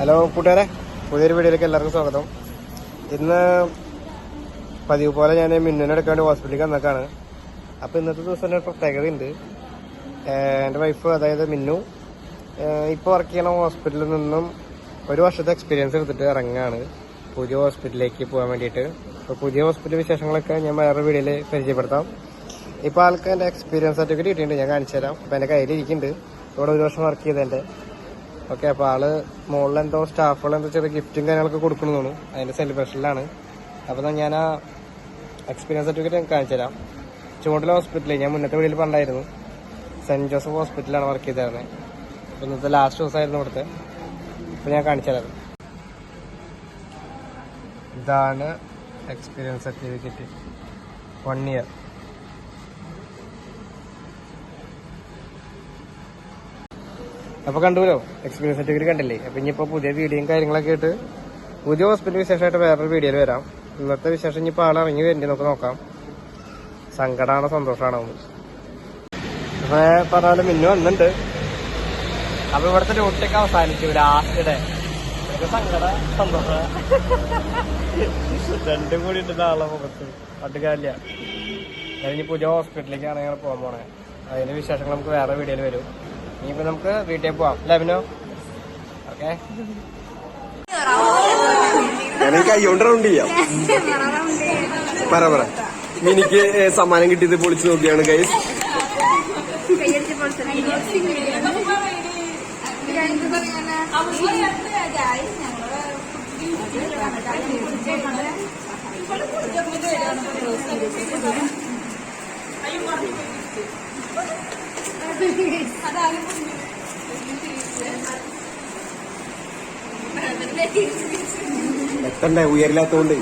Hello കൂട്ടുകാരെ പുതിയൊരു വീഡിയോയിലേക്ക് എല്ലാവർക്കും സ്വാഗതം. ഇന്ന് പതിവ് പോലെ ഞാൻ മിന്നുനെ വേണ്ടി ഹോസ്പിറ്റലിൽ വന്നേക്കാണ്. അപ്പോൾ ഇന്നത്തെ ദിവസം പ്രത്യേകത ഉണ്ട്. എന്റെ വൈഫ് അതായത് മിന്നു ഇപ്പോൾ വർക്ക് ചെയ്യണ ഹോസ്പിറ്റലിൽ നിന്നും ഒരു വർഷത്തെ എക്സ്പീരിയൻസ് എടുത്തിട്ട് ഇറങ്ങുകയാണ് പുതിയ ഹോസ്പിറ്റലിലേക്ക് പോകാൻ വേണ്ടിയിട്ട്. അപ്പോൾ പുതിയ ഹോസ്പിറ്റൽ വിശേഷങ്ങളൊക്കെ ഞാൻ വേറെ വീഡിയോയിൽ പരിചയപ്പെടുത്താം. ഇപ്പോൾ ആൾക്ക് എന്റെ എക്സ്പീരിയൻസ് സർട്ടിഫിക്കറ്റ് കിട്ടിയിട്ടുണ്ട് ഞാൻ കാണിച്ചു തരാം അപ്പോൾ എന്റെ കയ്യിലിരിക്കുന്നുണ്ട്. ഇവിടെ ഒരു വർഷം വർക്ക് ചെയ്തതിന്റെ. ഓക്കെ അപ്പോൾ ആൾ മുകളിൽ എന്തോ സ്റ്റാഫുകൾ എന്തോ ചെറിയ ഗിഫ്റ്റും കാര്യങ്ങളൊക്കെ കൊടുക്കണമെന്ന് തോന്നുന്നു. അതിന്റെ സെലിബ്രേഷനിലാണ് അപ്പോൾ ഞാൻ ആ എക്സ്പീരിയൻസ് സർട്ടിഫിക്കറ്റ് കാണിച്ചു തരാം. ചുവട്ടിലെ ഹോസ്പിറ്റലിൽ ഞാൻ മുന്നത്തെ വീട്ടിൽ പണ്ടായിരുന്നു സെന്റ് ജോസഫ് ഹോസ്പിറ്റലാണ് വർക്ക് ചെയ്തിരുന്നത് അപ്പോൾ ഇന്നത്തെ ലാസ്റ്റ് ദിവസമായിരുന്നു ഇവിടുത്തെ. അപ്പോൾ ഞാൻ കാണിച്ചു തരാം. ഇതാണ് എക്സ്പീരിയൻസ് സർട്ടിഫിക്കറ്റ് വൺ ഇയർ അപ്പൊ കണ്ടുല്ലോ എക്സ്പീരിയൻസ് സർട്ടിഫിക്കറ്റ് കണ്ടില്ലേ? അപ്പൊ ഇനിയിപ്പോ പുതിയ വീഡിയോയും കാര്യങ്ങളൊക്കെ ആയിട്ട് പുതിയ ഹോസ്പിറ്റൽ വിശേഷമായിട്ട് വേറൊരു വീഡിയോയിൽ വരാം. ഇന്നത്തെ വിശേഷം ഇനിയിപ്പോ ആൾ ഇറങ്ങി വരണ്ടി നമുക്ക് നോക്കാം. സങ്കടമാണോ സന്തോഷമാണോ. അപ്പൊ പറഞ്ഞാൽ മിന്നു വന്നിട്ടുണ്ട് അപ്പൊ ഇവിടുത്തെ ഡ്യൂട്ടിയൊക്കെ അവസാനിച്ചു ലാസ്റ്റ് സന്തോഷ. രണ്ടും കൂടി ഉണ്ട് ആളെ മുഖത്ത്. അത് കാര്യമില്ല. കഴിഞ്ഞ് പുതിയ ഹോസ്പിറ്റലിലേക്കാണ് ഞങ്ങൾ പോകാൻ പോണേ. അതിന്റെ വിശേഷങ്ങൾ നമുക്ക് വേറെ വീഡിയോയിൽ വരും. ഇനിയിപ്പോ നമുക്ക് വീട്ടിൽ പോവാം. ലെവനോ ഓക്കെ. എനിക്ക് കൈകൊണ്ട് റൗണ്ട് ചെയ്യാം. പറ പറ. എനിക്ക് സമ്മാനം കിട്ടിയത് പൊളിച്ചു നോക്കിയാണ് ഗൈസ് എത്തണ്ടേ? ഉയരില്ലാത്തോണ്ട്.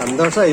സന്തോഷമായി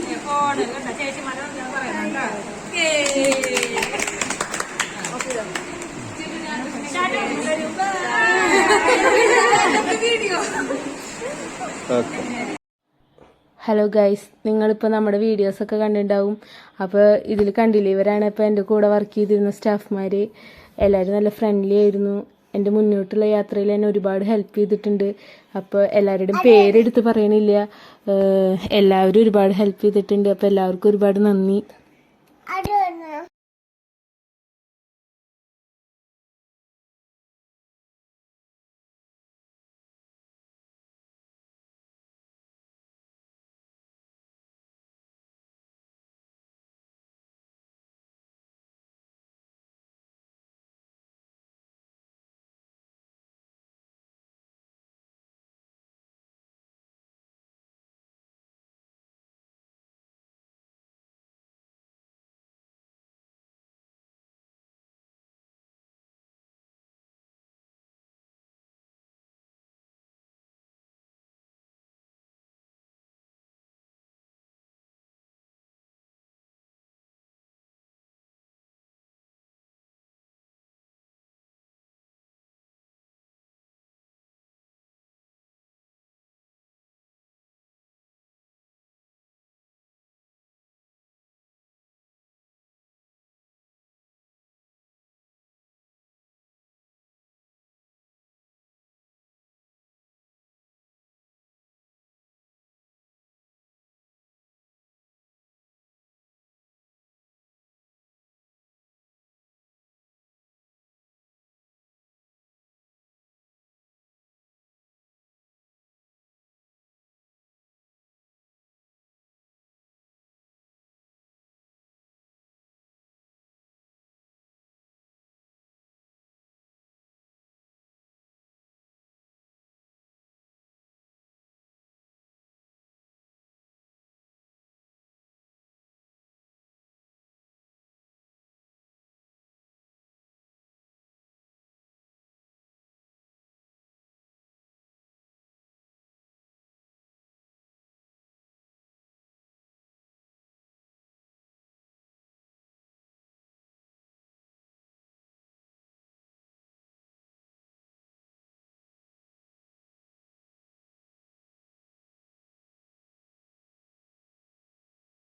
ഹലോ ഗൈസ് നിങ്ങളിപ്പോൾ നമ്മുടെ വീഡിയോസൊക്കെ കണ്ടിട്ടുണ്ടാവും. അപ്പോൾ ഇതിൽ കണ്ടില്ലേ ഇവരാണ് ഇപ്പോൾ എന്റെ കൂടെ വർക്ക് ചെയ്തിരുന്ന സ്റ്റാഫ്മാർ എല്ലാവരും നല്ല ഫ്രണ്ട്ലി ആയിരുന്നു. എന്റെ മുന്നോട്ടുള്ള യാത്രയിൽ എന്നെ ഒരുപാട് ഹെൽപ്പ് ചെയ്തിട്ടുണ്ട്. അപ്പോൾ എല്ലാവരുടെയും പേരെടുത്ത് പറയണില്ല. എല്ലാവരും ഒരുപാട് ഹെൽപ്പ് ചെയ്തിട്ടുണ്ട്. അപ്പോൾ എല്ലാവർക്കും ഒരുപാട് നന്ദി.